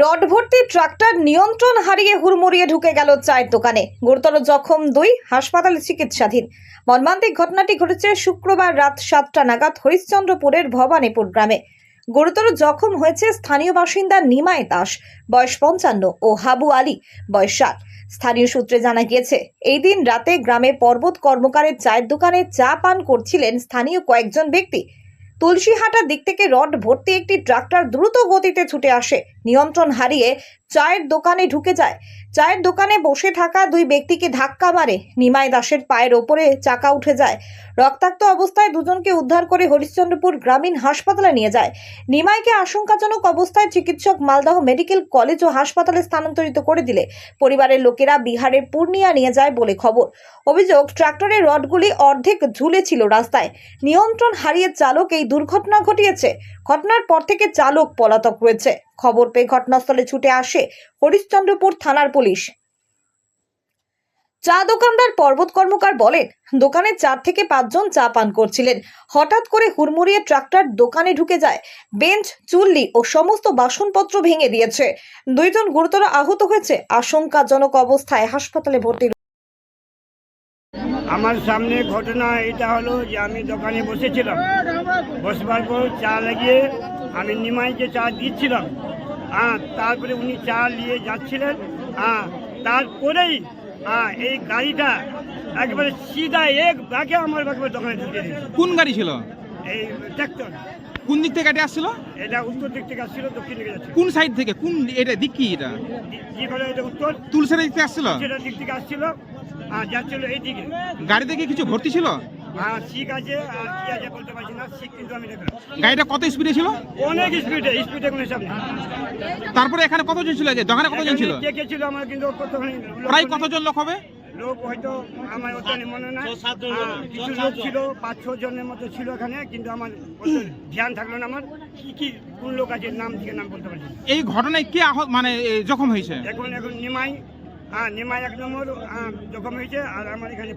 Rod ভর্তি tractor নিয়ন্ত্রণ হারিয়ে হুড়মুড়িয়ে ঢুকে গেল চায়ের দোকানে। গুরুতর জখম দুই, হাসপাতালে চিকিৎসাধীন। মর্মান্তিক ঘটনাটি ঘটেছে শুক্রবার রাত সাতটা নাগাদ হরিশ্চন্দ্রপুরের ভবানীপুর গ্রামে। গুরুতর জখম হয়েছে স্থানীয় বাসিন্দা নিমায় দাস, বয়স পঞ্চান্ন, ও হাবু আলী, বয়স ষাট স্থানীয় সূত্রে জানা গিয়েছে, এই দিন রাতে গ্রামে পর্বত কর্মকারের চায়ের দোকানে চা পান করছিলেন স্থানীয় কয়েকজন ব্যক্তি। তুলসীহাটার দিক থেকে রড ভর্তি একটি ট্রাক্টর দ্রুত গতিতে ছুটে আসে। নিয়ন্ত্রণ হারিয়ে চায়ের দোকানে ঢুকে যায়। চায়ের দোকানে বসে থাকা দুই ব্যক্তিকে ধাক্কা মারে। নিমাই দাসের পায়ের ওপরে চাকা উঠে যায়। রক্তাক্ত অবস্থায় দুজনকে উদ্ধার করে হরিশ্চন্দ্রপুর গ্রামীণ হাসপাতালে নিয়ে যায়। নিমাইকে আশঙ্কাজনক অবস্থায় চিকিৎসক মালদহ মেডিকেল কলেজ ও হাসপাতালে স্থানান্তরিত করে দিলে। পরিবারের লোকেরা বিহারের পূর্ণিয়া নিয়ে যায় বলে খবর। অভিযোগ, ট্রাক্টরের রডগুলি অর্ধেক ঝুলে ছিল রাস্তায়। নিয়ন্ত্রণ হারিয়ে চালক এই দুর্ঘটনা ঘটিয়েছে। ঘটনার পর থেকে চালক পলাতক রয়েছে। খবর পেয়ে ঘটনাস্থলে ছুটে আসে হরিশ্চন্দ্রপুর থানার পুলিশ। চা দোকানদার পর্বত কর্মকার বলেন, দোকানে চার থেকে পাঁচজন চা পান করছিলেন। হঠাৎ করে হুড়মুড়িয়ে ট্রাক্টর দোকানে ঢুকে যায়, বেঞ্চ, চুল্লি ও সমস্ত বাসনপত্র ভেঙে দিয়েছে। দুইজন গুরুতর আহত হয়েছে, আশঙ্কাজনক অবস্থায় হাসপাতালে ভর্তি আমার সামনে ঘটনা, এটা হলো যে আমি দোকানে বসেছিলাম। বসবার পর চা লাগিয়ে আমি নিমাইকে চা দিচ্ছিলাম। হ্যাঁ তারপরে উনি চা নিয়ে যাচ্ছিলেন। হ্যাঁ তারপরেই হ্যাঁ এই গাড়িটা একবারে সিধা এক ব্যাগে আমার একেবারে দোকানে ঢুকে দিয়েছে। কোন গাড়ি ছিল? এই ট্র্যাক্টর। কোন দিক থেকে গাড়ি আসছিল? এটা উত্তর দিক থেকে আসছিল দক্ষিণ দিকে যাচ্ছে কোন সাইড থেকে? কোন এটা দিক কি এটা? যে করে এটা উত্তর। তুলসের দিক থেকে আসছিল? সেটা দিক থেকে আসছিল আর যাচ্ছিল এইদিকে গাড়িতে কি কিছু ভর্তি ছিল? হ্যাঁ শিখ আছে আর কি আছে বলতে পারছি না শিখ কিন্তু আমি দেখলাম। গাড়িটা কত স্পিডে ছিল? অনেক স্পিডে স্পিডে কোনো হিসাব নেই। তারপরে এখানে কতজন ছিল? যে দোকানে কতজন ছিল? কে কে ছিল আমার কিন্তু কতখানি প্রায় কতজন লোক হবে? লোক হয়তো আমার অত মনে নাই। হ্যাঁ, কিছু লোক ছিল পাঁচ ছ জনের মতো ছিল এখানে কিন্তু আমার ধ্যান থাকল না আমার। কি কি কোন লোক আছে নাম থেকে নাম বলতে পারছি এই ঘটনায় কে আহত মানে জখম হয়েছে? এখন এখন নিমাই হ্যাঁ নিমাই এক নম্বর হ্যাঁ, জখম হয়েছে আর আমার এখানে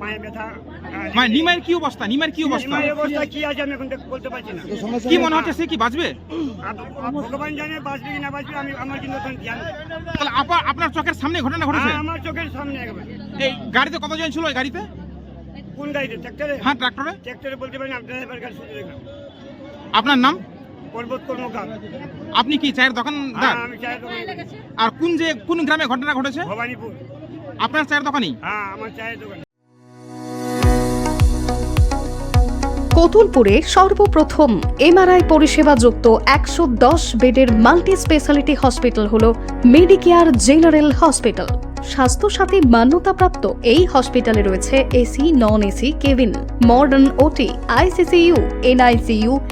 পায়ে ব্যথা হ্যাঁ, মানে নিমাইয়ের কি অবস্থা? নিমাইয়ের কি অবস্থা? নিমাইয়ের অবস্থা কি আছে আমি এখন বলতে পারছি না। কি মনে হচ্ছে সে কি বাঁচবে? আর ভগবান জানে বাঁচবে কি না বাঁচবে আমি আমার কিন্তু ধ্যান তাহলে আপা- আপনার চোখের সামনে ঘটনা ঘটেছে? হ্যাঁ, আমার চোখের সামনে একবার। এই গাড়িতে কতজন ছিল এই গাড়িতে? কোন গাড়িতে? ট্র্যাক্টরে? হ্যাঁ ট্রাক্টরে ট্র্যাক্টরে বলতে পারি না ড্রাইভার গাড়ি শুধু দেখলাম। আপনার নাম? পর্বত কর্মকার আপনি কি চায়ের দোকানদার হ্যাঁ আমি চায়ের দোকানে আর কোন যে কোন গ্রামে ঘটনা ঘটেছে? ভবানীপুর। আপনার চায়ের দোকানই? হ্যাঁ আমার চায়ের দোকান। কতুলপুরে সর্বপ্রথম এমআরআই পরিষেবা যুক্ত একশো দশ বেডের মাল্টি স্পেশালিটি হসপিটাল হল মেডিকেয়ার জেনারেল হসপিটাল। স্বাস্থ্যসাথী মান্যতাপ্রাপ্ত এই হসপিটালে রয়েছে AC non AC cabin modern OT ICCU NICU